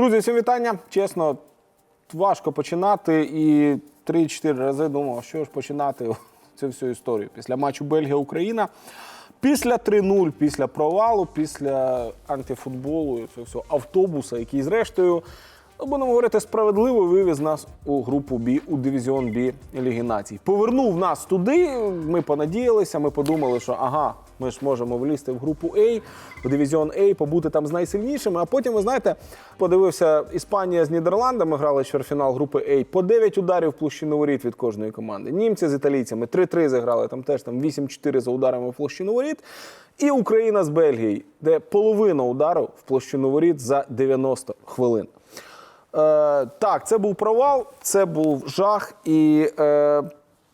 Друзі, всім вітання. Чесно, важко починати і 3-4 рази думав, що ж починати цю всю історію. Після матчу Бельгія-Україна, після 3-0, після провалу, після антифутболу, цього всього автобуса, який зрештою. ну, Будемо говорити, справедливо вивіз нас у групу Бі у дивізіон Бі Ліги Націй. Повернув нас туди. Ми понадіялися, ми подумали, що ага, ми ж можемо влізти в групу А, в дивізіон А, побути там з найсильнішими. А потім, ви знаєте, подивився Іспанія з Нідерландами, грали чвертьфінал групи А. По 9 ударів площину воріт від кожної команди. Німці з італійцями 3-3 заграли, там теж там 8-4 за ударами в площину воріт. І Україна з Бельгією, де половина удару в площину воріт за 90 хвилин. Е, так, це був провал, це був жах, і е,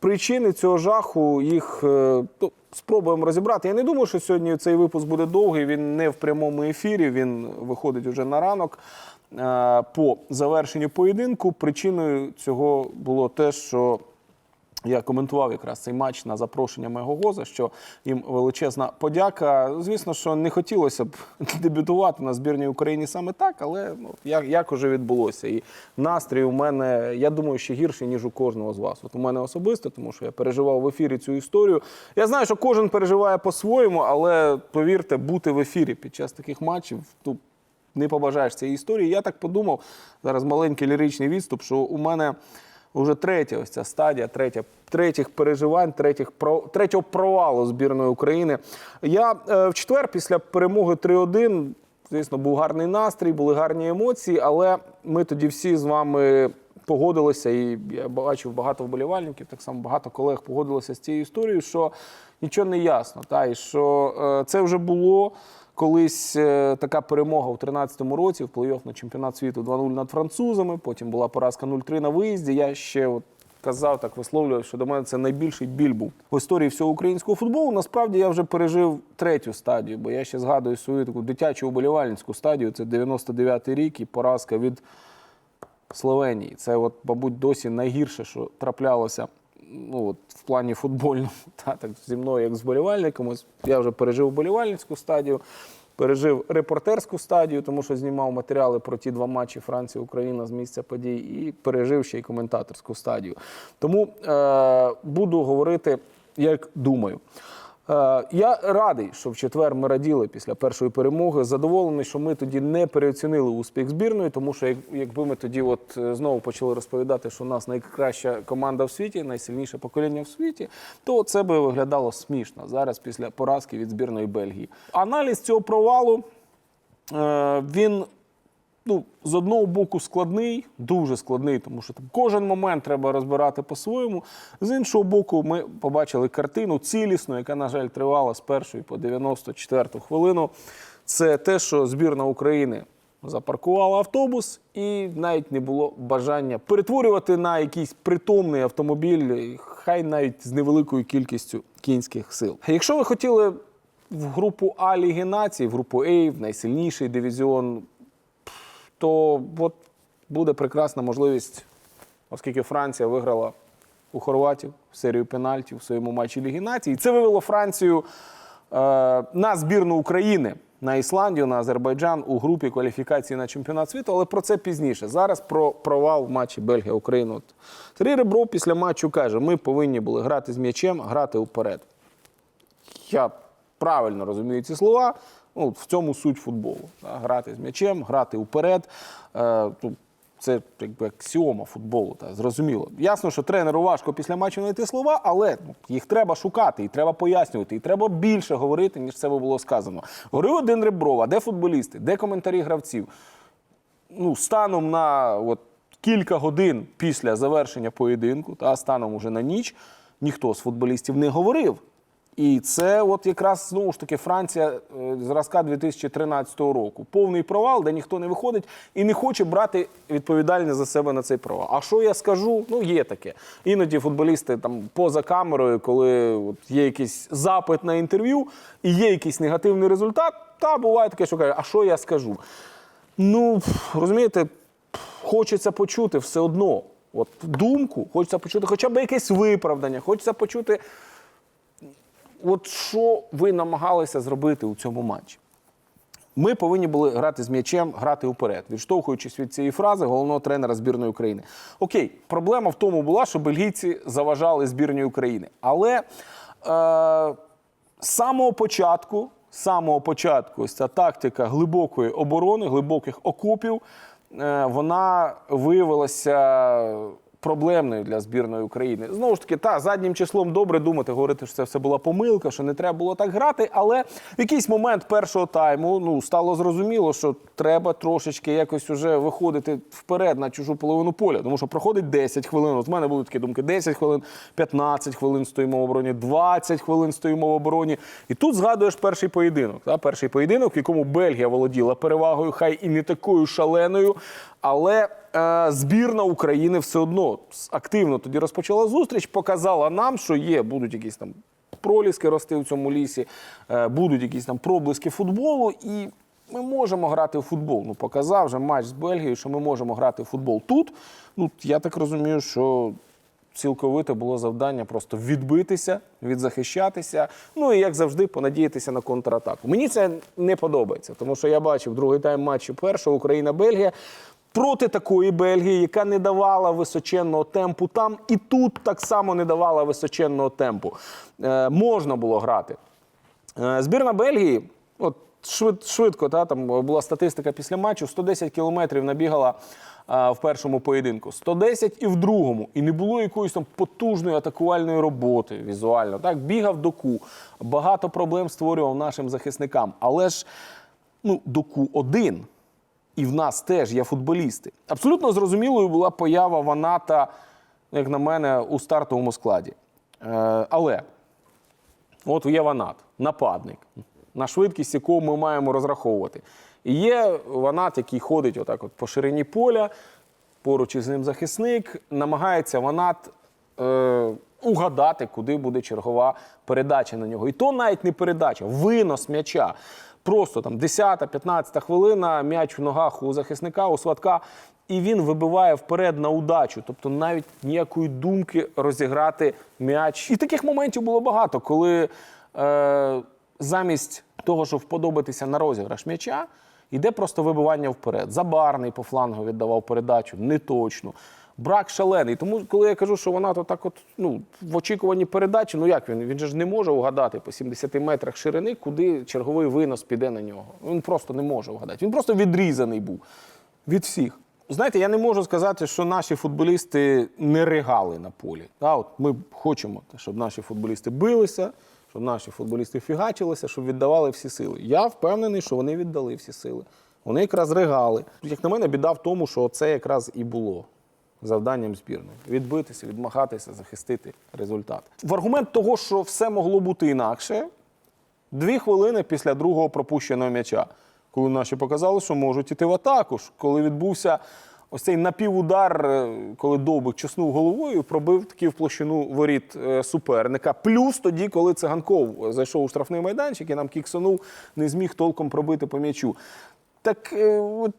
причини цього жаху їх е, ну, спробуємо розібрати. Я не думаю, що сьогодні цей випуск буде довгий. Він не в прямому ефірі, він виходить уже на ранок. Е, по завершенню поєдинку причиною цього було те, що я коментував якраз цей матч на запрошення мого гоза, що їм величезна подяка. Звісно, що не хотілося б дебютувати на збірній Україні саме так, але ну, як, як уже відбулося. І настрій у мене, я думаю, ще гірший, ніж у кожного з вас. От у мене особисто, тому що я переживав в ефірі цю історію. Я знаю, що кожен переживає по-своєму, але повірте, бути в ефірі під час таких матчів. Ну, не побажаєш цієї історії. Я так подумав, зараз маленький ліричний відступ, що у мене вже третя ось ця стадія, третя, третіх переживань, третіх, про- третього провалу збірної України. Я е, в четвер після перемоги 3-1, звісно, був гарний настрій, були гарні емоції, але ми тоді всі з вами погодилися, і я бачив багато вболівальників, так само багато колег погодилися з цією історією, що нічого не ясно. Та, і що е, це вже було колись е, така перемога у 2013 році в плей-офф на чемпіонат світу 2-0 над французами. Потім була поразка 0-3 на виїзді. Я ще от казав, так висловлював, що до мене це найбільший біль був в історії всього українського футболу. Насправді я вже пережив третю стадію, бо я ще згадую свою таку дитячу уболівальницьку стадію. Це 99-й рік і поразка від Словенії. Це, от, мабуть, досі найгірше, що траплялося ну, от, в плані футбольному. Та, так, зі мною, як з болівальником. Ось Я вже пережив болівальницьку стадію, пережив репортерську стадію, тому що знімав матеріали про ті два матчі Франція, Україна з місця подій, і пережив ще й коментаторську стадію. Тому е, буду говорити, як думаю. Е, Я радий, що в четвер ми раділи після першої перемоги. Задоволений, що ми тоді не переоцінили успіх збірної, тому що якби ми тоді от е, знову почали розповідати, що у нас найкраща команда в світі, найсильніше покоління в світі, то це би виглядало смішно зараз після поразки від збірної Бельгії. Аналіз цього провалу е, він ну, з одного боку складний, дуже складний, тому що там кожен момент треба розбирати по-своєму. З іншого боку, ми побачили картину цілісну, яка, на жаль, тривала з першої по 94 хвилину. Це те, що збірна України запаркувала автобус, і навіть не було бажання перетворювати на якийсь притомний автомобіль, хай навіть з невеликою кількістю кінських сил. Якщо ви хотіли в групу А Ліги Націй, в групу А, в найсильніший дивізіон то от буде прекрасна можливість, оскільки Франція виграла у Хорватів серію пенальтів в своєму матчі Ліги Націй. І це вивело Францію е, на збірну України на Ісландію, на Азербайджан у групі кваліфікації на чемпіонат світу, але про це пізніше. Зараз про провал в матчі Бельгія-Україна. От Сергій Ребров після матчу каже: ми повинні були грати з м'ячем, грати вперед. Я правильно розумію ці слова. Ну, в цьому суть футболу. да, Грати з м'ячем, грати вперед. Е, це якби аксіома футболу, та, зрозуміло. Ясно, що тренеру важко після матчу знайти слова, але ну, їх треба шукати, і треба пояснювати, і треба більше говорити, ніж це було сказано. Говорив один Ребров, а де футболісти, де коментарі гравців? ну, станом на от, кілька годин після завершення поєдинку, та станом уже на ніч, ніхто з футболістів не говорив. І це от якраз знову ж таки Франція е, зразка 2013 року. Повний провал, де ніхто не виходить і не хоче брати відповідальність за себе на цей провал. А що я скажу? Ну, є таке. Іноді футболісти там поза камерою, коли от, є якийсь запит на інтерв'ю і є якийсь негативний результат, та буває таке, що каже, а що я скажу? Ну, розумієте, хочеться почути все одно. От думку, хочеться почути хоча б якесь виправдання, хочеться почути, от що ви намагалися зробити у цьому матчі. Ми повинні були грати з м'ячем, грати вперед, відштовхуючись від цієї фрази головного тренера збірної України. Окей, проблема в тому була, що бельгійці заважали збірній України. Але е, з самого початку, самого початку, ось ця тактика глибокої оборони, глибоких окопів, е, вона виявилася проблемною для збірної України. Знову ж таки, та заднім числом добре думати, говорити, що це все була помилка, що не треба було так грати. Але в якийсь момент першого тайму ну стало зрозуміло, що треба трошечки якось уже виходити вперед на чужу половину поля. Тому що проходить 10 хвилин. От в мене були такі думки: 10 хвилин, 15 хвилин стоїмо в обороні, 20 хвилин стоїмо в обороні. І тут згадуєш перший поєдинок. Та? Перший поєдинок, в якому Бельгія володіла перевагою, хай і не такою шаленою, але е, збірна України все одно активно тоді розпочала зустріч, показала нам, що є, будуть якісь там проліски рости в цьому лісі, е, будуть якісь там проблиски футболу, і ми можемо грати в футбол. Ну, показав вже матч з Бельгією, що ми можемо грати в футбол тут. Ну, я так розумію, що цілковите було завдання просто відбитися, відзахищатися. Ну і як завжди, понадіятися на контратаку. Мені це не подобається, тому що я бачив другий тайм матчу першого Україна-Бельгія. Проти такої Бельгії, яка не давала височенного темпу там, і тут так само не давала височенного темпу. Е, можна було грати. Е, збірна Бельгії, от швид, швидко, та, там була статистика після матчу, 110 кілометрів набігала в першому поєдинку, 110 і в другому. І не було якоїсь там потужної атакувальної роботи візуально. Так, бігав доку, багато проблем створював нашим захисникам. Але ж ну, доку один. І в нас теж є футболісти. Абсолютно зрозумілою була поява Ваната, як на мене, у стартовому складі. Е, але От є Ванат, нападник, на швидкість якого ми маємо розраховувати. І є Ванат, який ходить отак от по ширині поля, поруч із ним захисник, намагається Ванат е, угадати, куди буде чергова передача на нього. І то навіть не передача, винос м'яча. Просто там 10-15 хвилина, м'яч в ногах у захисника, у сватка, і він вибиває вперед на удачу. Тобто навіть ніякої думки розіграти м'яч. І таких моментів було багато, коли е, замість того, щоб вподобатися на розіграш м'яча, йде просто вибивання вперед. Забарний по флангу віддавав передачу, не точно. Брак шалений. Тому, коли я кажу, що вона то так, от ну в очікуванні передачі, ну як він? Він же ж не може угадати по 70 метрах ширини, куди черговий винос піде на нього. Він просто не може угадати. Він просто відрізаний був від всіх. Знаєте, я не можу сказати, що наші футболісти не ригали на полі. Та, от ми хочемо, щоб наші футболісти билися, щоб наші футболісти фігачилися, щоб віддавали всі сили. Я впевнений, що вони віддали всі сили. Вони якраз ригали. Як на мене, біда в тому, що це якраз і було завданням збірної відбитися, відмахатися, захистити результат. В аргумент того, що все могло бути інакше, дві хвилини після другого пропущеного м'яча, коли наші показали, що можуть іти в атаку. Коли відбувся ось цей напівудар, е, коли Довбик чеснув головою, пробив таки в площину воріт е, суперника. Плюс тоді, коли циганков зайшов у штрафний майданчик і нам кіксонув, не зміг толком пробити по м'ячу. Так е, от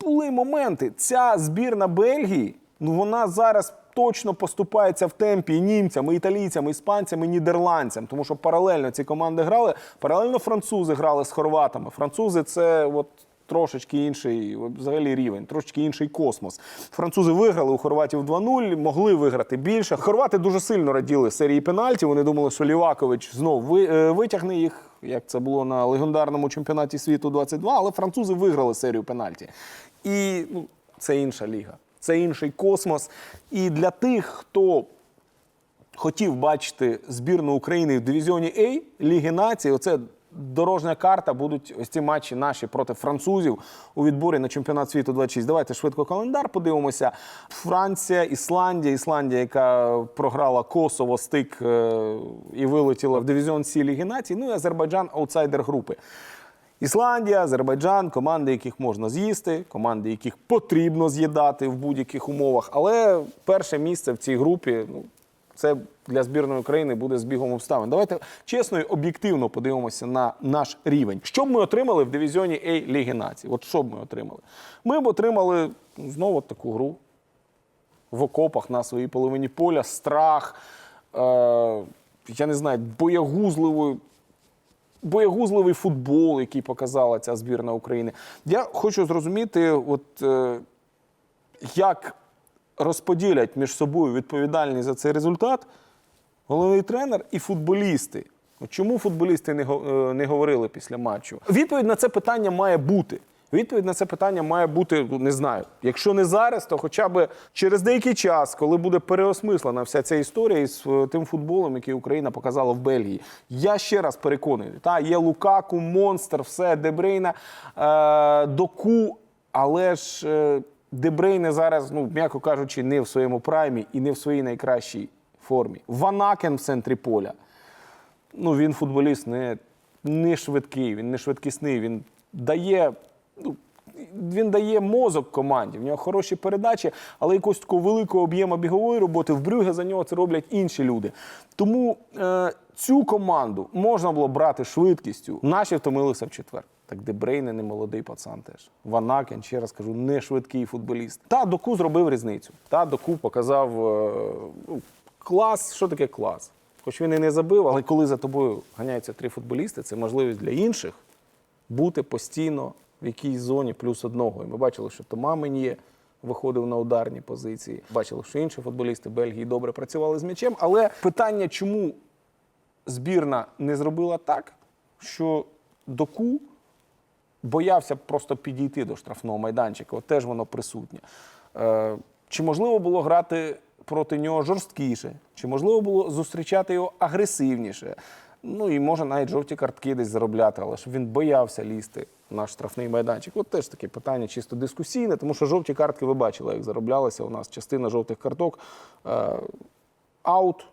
були моменти. Ця збірна Бельгії, ну вона зараз точно поступається в темпі і німцям, і італійцям, і іспанцям, і нідерландцям, тому що паралельно ці команди грали. Паралельно французи грали з хорватами. Французи це от. Трошечки інший взагалі рівень, трошечки інший космос. Французи виграли у хорватів 2-0, могли виграти більше. Хорвати дуже сильно раділи серії пенальті. Вони думали, що Лівакович знов е, витягне їх, як це було на легендарному чемпіонаті світу 22, але французи виграли серію пенальті. І ну, це інша ліга, це інший космос. І для тих, хто хотів бачити збірну України в дивізіоні А Ліги націй, оце дорожня карта, будуть ось ці матчі наші проти французів у відборі на чемпіонат світу 26. Давайте швидко календар подивимося. Франція, Ісландія, Ісландія, яка програла Косово, стик е, і вилетіла в дивізіон Сі Ліги націй. Ну і Азербайджан аутсайдер групи. Ісландія, Азербайджан, команди, яких можна з'їсти, команди, яких потрібно з'їдати в будь-яких умовах. Але перше місце в цій групі ну, це для збірної України буде збігом обставин. Давайте чесно і об'єктивно подивимося на наш рівень. Що б ми отримали в дивізіоні А Ліги націй? От що б ми отримали? Ми б отримали ну, знову таку гру в окопах на своїй половині поля, страх, е, я не знаю, боягузливу боєгузливий футбол, який показала ця збірна України. Я хочу зрозуміти, от е, як розподілять між собою відповідальність за цей результат головний тренер і футболісти. Чому футболісти не, е, не говорили після матчу? Відповідь на це питання має бути. Відповідь на це питання має бути, ну, не знаю, якщо не зараз, то хоча б через деякий час, коли буде переосмислена вся ця історія із е, тим футболом, який Україна показала в Бельгії. Я ще раз переконаний, та є Лукаку, Монстр, все, Дебрейна, е, Доку, але ж е, Дебрейне зараз, ну м'яко кажучи, не в своєму праймі і не в своїй найкращій формі. Ванакен в центрі поля ну, він футболіст не, не швидкий, він не швидкісний. Він дає, він дає мозок команді. В нього хороші передачі, але якогось такого великого об'єму бігової роботи в Брюге за нього це роблять інші люди. Тому е, цю команду можна було брати швидкістю. Наші втомилися в четвер. Так Дебрейне не молодий пацан теж. Ванакен, ще раз кажу, не швидкий футболіст. Та Доку зробив різницю. Та Доку показав е, ну, клас. Що таке клас? Хоч він і не забив, але коли за тобою ганяються три футболісти, це можливість для інших бути постійно в якійсь зоні плюс одного. І ми бачили, що Тома Мен'є виходив на ударні позиції. Бачили, що інші футболісти Бельгії добре працювали з м'ячем. Але питання, чому збірна не зробила так, що доку боявся просто підійти до штрафного майданчика. От теж воно присутнє. Е, чи можливо було грати проти нього жорсткіше? Чи можливо було зустрічати його агресивніше? Ну і може навіть жовті картки десь заробляти, але щоб він боявся лізти на штрафний майданчик. От теж таке питання чисто дискусійне, тому що жовті картки ви бачили, як зароблялися у нас частина жовтих карток. Е, аут,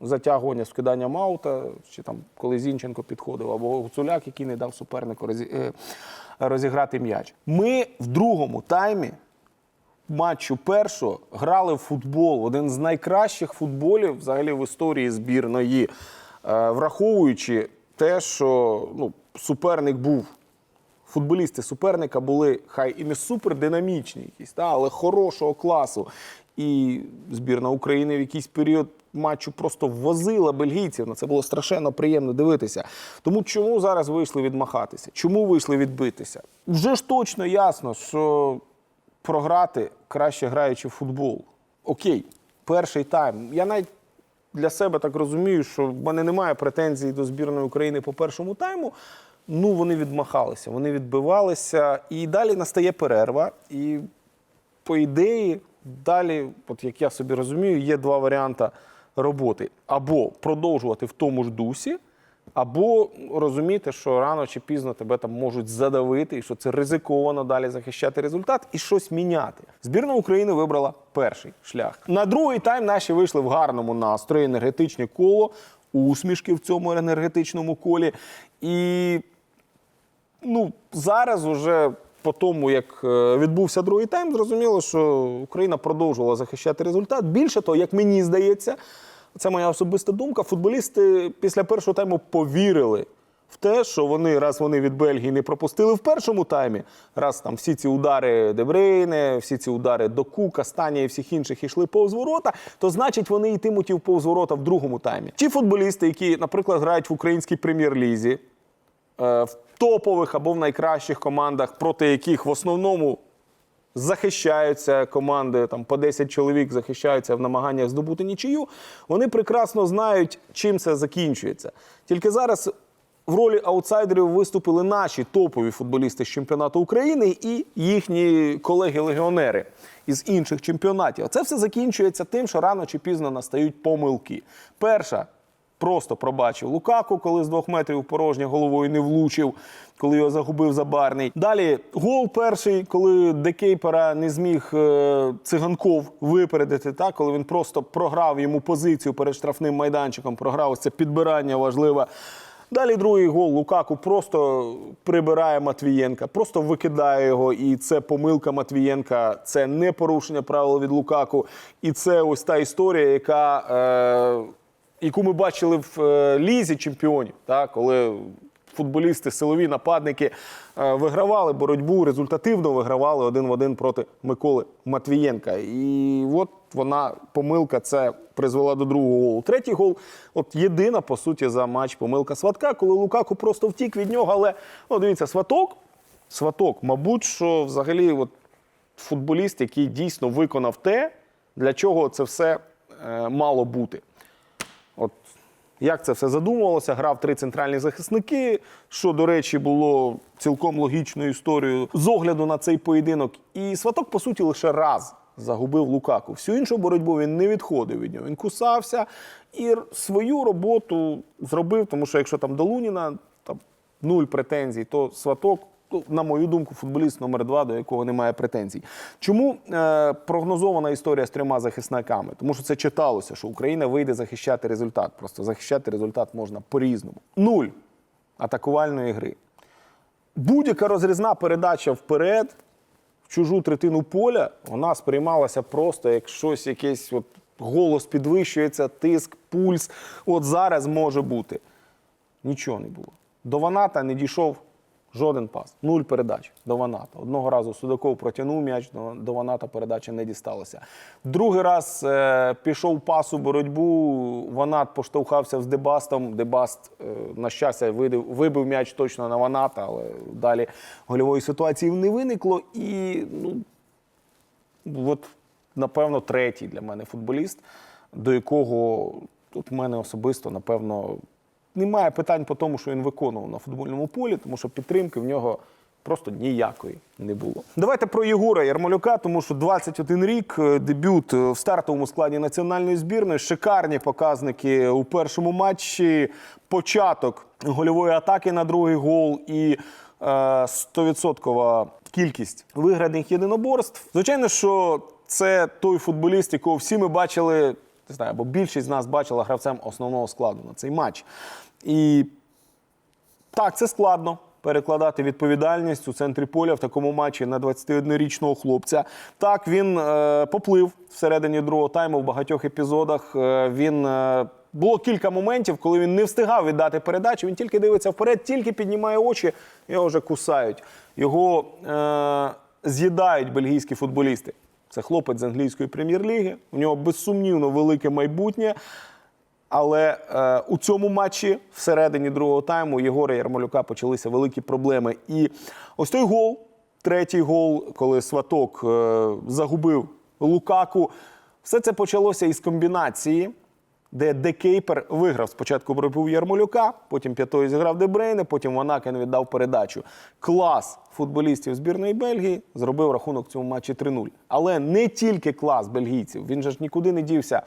затягування з киданням аута, чи там коли Зінченко підходив, або Гуцуляк, який не дав супернику е, розіграти м'яч. Ми в другому таймі матчу першого грали в футбол, один з найкращих футболів взагалі в історії збірної, враховуючи те, що ну, суперник був. Футболісти суперника були хай і не супердинамічні, якісь, та, але хорошого класу. І збірна України в якийсь період матчу просто возила бельгійців. На це було страшенно приємно дивитися. Тому чому зараз вийшли відмахатися? Чому вийшли відбитися? Вже ж точно ясно, що програти краще граючи в футбол. Окей, перший тайм. Я навіть для себе так розумію, що в мене немає претензій до збірної України по першому тайму. Ну, вони відмахалися, вони відбивалися, і далі настає перерва. І по ідеї, далі, от як я собі розумію, є два варіанти роботи: або продовжувати в тому ж дусі, або розуміти, що рано чи пізно тебе там можуть задавити, і що це ризиковано далі захищати результат і щось міняти. Збірна України вибрала перший шлях. На другий тайм наші вийшли в гарному настрої, енергетичне коло, усмішки в цьому енергетичному колі. І ну, зараз уже по тому, як е, відбувся другий тайм, зрозуміло, що Україна продовжувала захищати результат. Більше того, як мені здається, це моя особиста думка. Футболісти після першого тайму повірили в те, що вони, раз вони від Бельгії не пропустили в першому таймі, раз там всі ці удари Дебрейне, всі ці удари Доку, Кастанія і всіх інших йшли повз ворота, то значить вони йтимуть і повз ворота в другому таймі. Ті футболісти, які, наприклад, грають в українській прем'єр-лізі, е, в топових або в найкращих командах, проти яких в основному захищаються команди, там по 10 чоловік захищаються в намаганнях здобути нічию, вони прекрасно знають, чим це закінчується. Тільки зараз в ролі аутсайдерів виступили наші топові футболісти з чемпіонату України і їхні колеги-легіонери із інших чемпіонатів. Це все закінчується тим, що рано чи пізно настають помилки. Перша просто пробачив Лукаку, коли з двох метрів порожньо головою не влучив, коли його загубив забарний. Далі гол перший, коли Декейпера не зміг е, циганков випередити, так, коли він просто програв йому позицію перед штрафним майданчиком, програв це підбирання важливе. Далі другий гол Лукаку просто прибирає Матвієнка, просто викидає його. І це помилка Матвієнка, це не порушення правил від Лукаку. І це ось та історія, яка, е, яку ми бачили в е, лізі чемпіонів, так, коли футболісти, силові нападники е, вигравали боротьбу, результативно вигравали один в один проти Миколи Матвієнка. І от вона помилка це призвела до другого голу. Третій гол, от єдина по суті за матч помилка Сватка, коли Лукаку просто втік від нього. Але ну, дивіться, сваток, сваток, мабуть, що взагалі, от футболіст, який дійсно виконав те, для чого це все е, мало бути. Як це все задумувалося, грав три центральні захисники, що, до речі, було цілком логічною історією з огляду на цей поєдинок. І Сваток, по суті, лише раз загубив Лукаку. Всю іншу боротьбу він не відходив від нього. Він кусався і свою роботу зробив, тому що якщо там до Луніна там, нуль претензій, то Сваток. Ну, На мою думку, футболіст номер два, до якого немає претензій. Чому е, прогнозована історія з трьома захисниками? Тому що це читалося, що Україна вийде захищати результат. Просто захищати результат можна по-різному. Нуль атакувальної гри. Будь-яка розрізна передача вперед, в чужу третину поля, вона сприймалася просто як щось, якесь от голос підвищується, тиск, пульс. От зараз може бути. Нічого не було. До Ваната не дійшов жоден пас. Нуль передач до Ваната. Одного разу Судаков протягнув м'яч, до, Ваната передача не дісталася. Другий раз е, пішов пас у боротьбу, Ванат поштовхався з Дебастом. Дебаст, е, на щастя, видив, вибив м'яч точно на Ваната, але далі гольової ситуації не виникло. І ну, от, напевно, третій для мене футболіст, до якого тут в мене особисто, напевно, немає питань по тому, що він виконував на футбольному полі, тому що підтримки в нього просто ніякої не було. Давайте про Єгора Ярмолюка, тому що 21 рік, е, дебют е, в стартовому складі національної збірної, шикарні показники у першому матчі, початок гольової атаки на другий гол і е, 100% кількість виграних єдиноборств. Звичайно, що це той футболіст, якого всі ми бачили, не знаю, бо більшість з нас бачила гравцем основного складу на цей матч. І так, це складно перекладати відповідальність у центрі поля в такому матчі на 21-річного хлопця. Так, він е, поплив всередині другого тайму в багатьох епізодах. Е, він е, було кілька моментів, коли він не встигав віддати передачу. Він тільки дивиться вперед, тільки піднімає очі, його вже кусають. Його е, з'їдають бельгійські футболісти. Це хлопець з англійської прем'єр-ліги. У нього безсумнівно велике майбутнє. Але е, у цьому матчі всередині другого тайму Єгора Ярмолюка почалися великі проблеми. І ось той гол, третій гол, коли Сваток е, загубив Лукаку, все це почалося із комбінації, де Декейпер виграв спочатку пробив Ярмолюка, потім п'ятою зіграв Дебрейне, потім Ванакен віддав передачу. Клас футболістів збірної Бельгії зробив рахунок цьому матчі 3-0. Але не тільки клас бельгійців, він же ж нікуди не дівся е,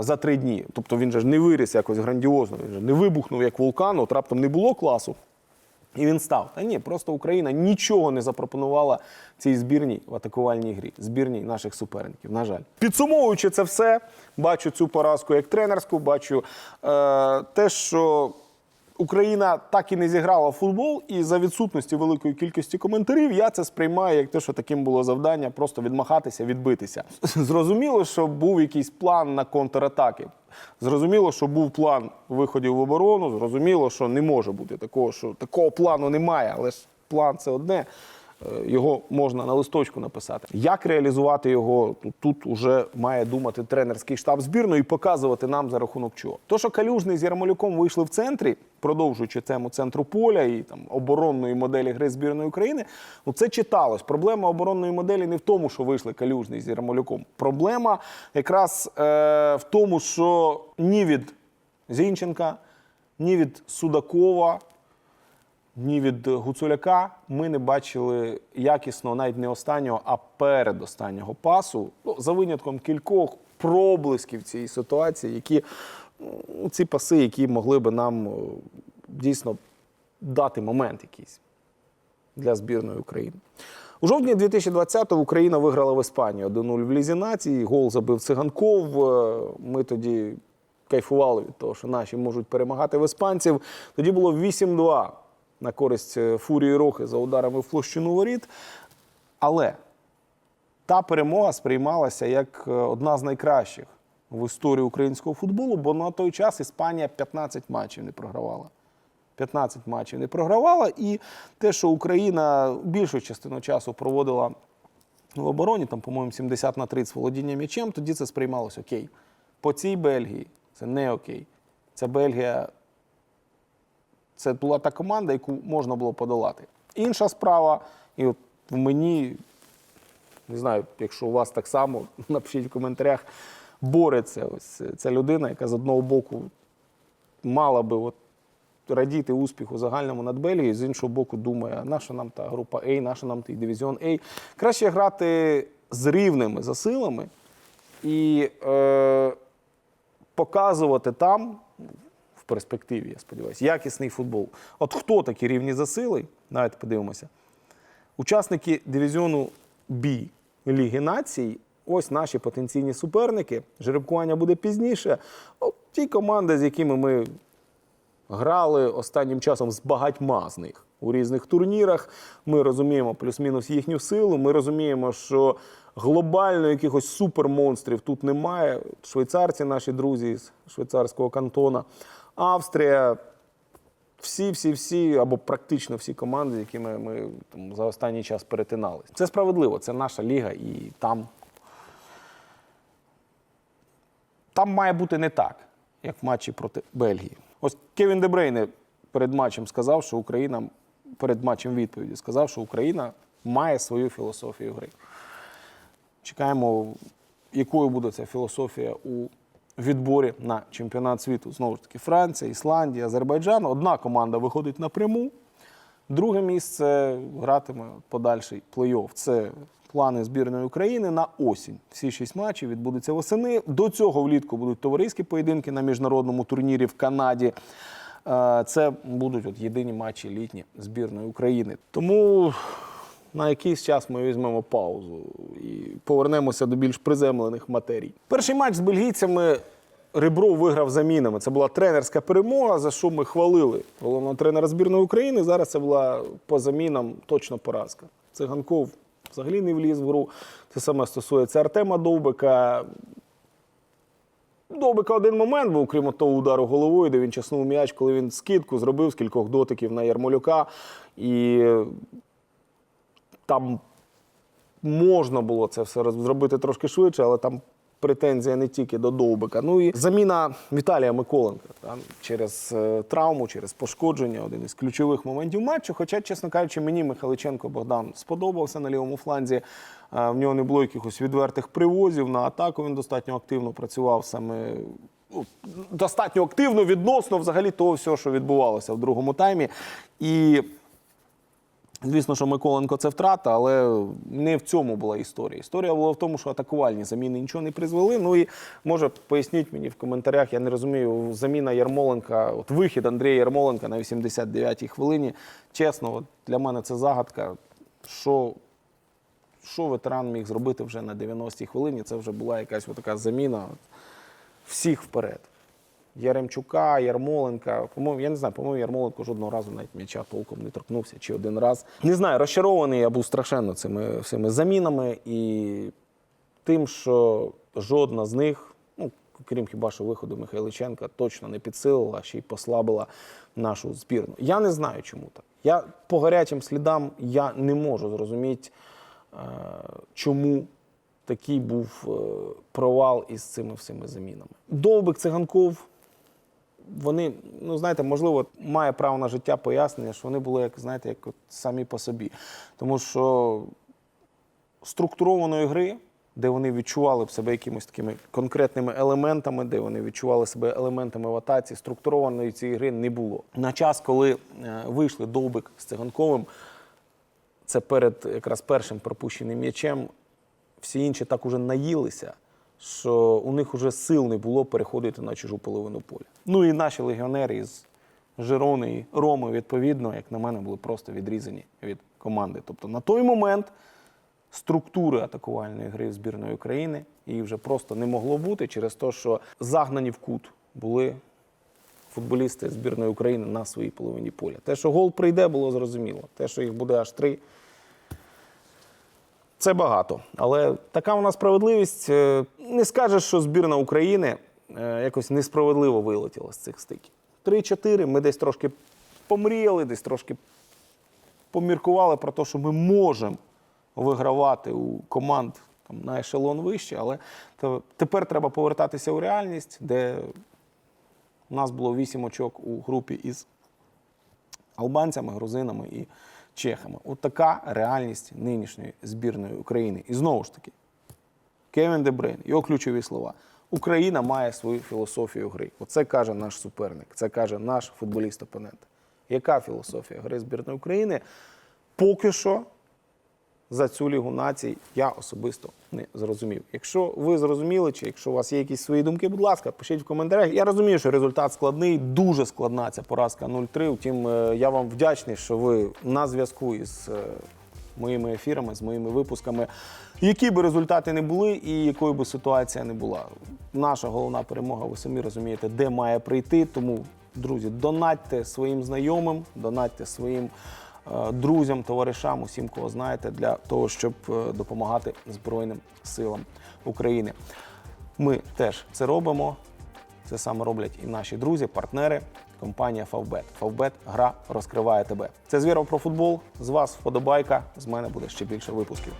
за три дні. Тобто він же ж не виріс якось грандіозно, він же не вибухнув як вулкан, от раптом не було класу. І він став. Та ні, просто Україна нічого не запропонувала цій збірній в атакувальній грі, збірній наших суперників. На жаль, підсумовуючи це все, бачу цю поразку як тренерську, бачу е, те, що Україна так і не зіграла в футбол, і за відсутності великої кількості коментарів я це сприймаю як те, що таким було завдання просто відмахатися, відбитися. Зрозуміло, що був якийсь план на контратаки. Зрозуміло, що був план виходів в оборону. Зрозуміло, що не може бути такого, що такого плану немає, але ж план це одне. Е, Його можна на листочку написати. Як реалізувати його тут, уже має думати тренерський штаб збірної і показувати нам за рахунок чого. То, що Калюжний з Ярмолюком вийшли в центрі, продовжуючи тему центру поля і там оборонної моделі гри збірної України, ну це читалось. Проблема оборонної моделі не в тому, що вийшли Калюжний з Ярмолюком. Проблема якраз е, в тому, що ні від Зінченка, ні від Судакова ні від Гуцуляка ми не бачили якісно навіть не останнього, а передостаннього пасу. Ну, за винятком кількох проблисків цієї ситуації, які ну, ці паси, які могли би нам е, дійсно дати момент якийсь для збірної України. У жовтні 2020-го Україна виграла в Іспанії 1-0 в Лізі нації. Гол забив циганков. Е, Ми тоді кайфували від того, що наші можуть перемагати в іспанців. Тоді було 8-2 на користь е, фурії Рохи за ударами в площину воріт. Але та перемога сприймалася як е, одна з найкращих в історії українського футболу, бо на той час Іспанія 15 матчів не програвала. 15 матчів не програвала. І те, що Україна більшу частину часу проводила в обороні, там, по-моєму, 70 на 30 володіння м'ячем, тоді це сприймалось окей. По цій Бельгії це не окей. Ця Бельгія це була та команда, яку можна було подолати. Інша справа, і от в мені, не знаю, якщо у вас так само, напишіть в коментарях, бореться ось ця людина, яка з одного боку мала би от радіти успіху загальному над Бельгією, з іншого боку, думає, наша нам та група А, наша нам той дивізіон А. Краще грати з рівними за силами і е, показувати там, перспективі, я сподіваюся, якісний футбол. От хто такі рівні за сили? Давайте подивимося. Учасники дивізіону Б Ліги націй. Ось наші потенційні суперники. Жеребкування буде пізніше. От ті команди, з якими ми грали останнім часом з багатьма з них у різних турнірах. Ми розуміємо плюс-мінус їхню силу. Ми розуміємо, що глобально якихось супермонстрів тут немає. Швейцарці, наші друзі з швейцарського кантона, Австрія. Всі, всі, всі, або практично всі команди, з якими ми там, за останній час перетиналися. Це справедливо, це наша ліга, і там, там має бути не так, як в матчі проти Бельгії. Ось Кевін Дебрейне перед матчем сказав, що Україна перед матчем відповіді сказав, що Україна має свою філософію гри. Чекаємо, якою буде ця філософія у відборі на чемпіонат світу. Знову ж таки, Франція, Ісландія, Азербайджан. Одна команда виходить напряму, друге місце гратиме подальший плей-офф. Це плани збірної України на осінь. Всі шість матчів відбудуться восени. До цього влітку будуть товариські поєдинки на міжнародному турнірі в Канаді. Е, Це будуть от єдині матчі літні збірної України. Тому на якийсь час ми візьмемо паузу і повернемося до більш приземлених матерій. Перший матч з бельгійцями Ребров виграв замінами. Це була тренерська перемога, за що ми хвалили головного тренера збірної України. Зараз це була по замінам точно поразка. Циганков взагалі не вліз в гру. Це саме стосується Артема Довбика. Довбика один момент був, крім того удару головою, де він часнув м'яч, коли він скидку зробив з кількох дотиків на Ярмолюка. І там можна було це все зробити трошки швидше, але там претензія не тільки до Довбика. Ну і заміна Віталія Миколенка там, через е, травму, через пошкодження один із ключових моментів матчу. Хоча, чесно кажучи, мені Михайличенко Богдан сподобався на лівому фланзі. Е, В нього не було якихось відвертих привозів. На атаку він достатньо активно працював саме. ну, Достатньо активно відносно взагалі того всього, що відбувалося в другому таймі. І Звісно, що Миколенко це втрата, але не в цьому була історія. Історія була в тому, що атакувальні заміни нічого не призвели. Ну і може поясніть мені в коментарях, я не розумію, заміна Ярмоленка, от вихід Андрія Ярмоленка на 89-й хвилині. Чесно, от для мене це загадка. Що, що ветеран міг зробити вже на 90-й хвилині? Це вже була якась така заміна всіх вперед. Яремчука, Ярмоленка. По-моєму, я не знаю, по-моєму, Ярмоленко жодного разу навіть м'яча толком не торкнувся чи один раз. Не знаю, розчарований я був страшенно цими всіми замінами і тим, що жодна з них, ну крім хіба що виходу Михайличенка, точно не підсилила, ще й послабила нашу збірну. Я не знаю, чому так. Я по гарячим слідам я не можу зрозуміти, е, чому такий був е, провал із цими всіми замінами. Довбик, Циганков, вони, ну знаєте, можливо, має право на життя пояснення, що вони були, як знаєте, як от самі по собі. Тому що структурованої гри, де вони відчували б себе якимось такими конкретними елементами, де вони відчували себе елементами в атаці, структурованої цієї гри не було. На час, коли е, вийшли Довбик з Циганковим, це перед якраз першим пропущеним м'ячем, всі інші так уже наїлися, що у них уже сил не було переходити на чужу половину поля. Ну і наші легіонери із Жирони і Роми, відповідно, як на мене, були просто відрізані від команди. Тобто на той момент структури атакувальної гри збірної України її вже просто не могло бути через те, що загнані в кут були футболісти збірної України на своїй половині поля. Те, що гол прийде, було зрозуміло. Те, що їх буде аж три, це багато. Але така у нас справедливість. Е, Не скажеш, що збірна України е, якось несправедливо вилетіла з цих стиків. 3-4 ми десь трошки помріяли, десь трошки поміркували про те, що ми можемо вигравати у команд там, на ешелон вище, але тепер треба повертатися у реальність, де у нас було 8 очок у групі із албанцями, грузинами і чехами. От така реальність нинішньої збірної України. І знову ж таки, Кевін Дебрейн, його ключові слова. Україна має свою філософію гри. Оце каже наш суперник, це каже наш футболіст-опонент. Яка філософія гри збірної України? Поки що за цю лігу націй я особисто не зрозумів. Якщо ви зрозуміли, чи якщо у вас є якісь свої думки, будь ласка, пишіть в коментарях. Я розумію, що результат складний, дуже складна ця поразка 0-3. Втім, е, я вам вдячний, що ви на зв'язку із е, моїми ефірами, з моїми випусками. Які би результати не були і якою би ситуація не була. Наша головна перемога, ви самі розумієте, де має прийти. Тому, друзі, донатьте своїм знайомим, донатьте своїм друзям, товаришам, усім, кого знаєте, для того, щоб е, допомагати Збройним силам України. Ми теж це робимо. Це саме роблять і наші друзі, партнери, компанія Favbet. Favbet – гра розкриває тебе. Це звіров про футбол. З вас вподобайка. З мене буде ще більше випусків.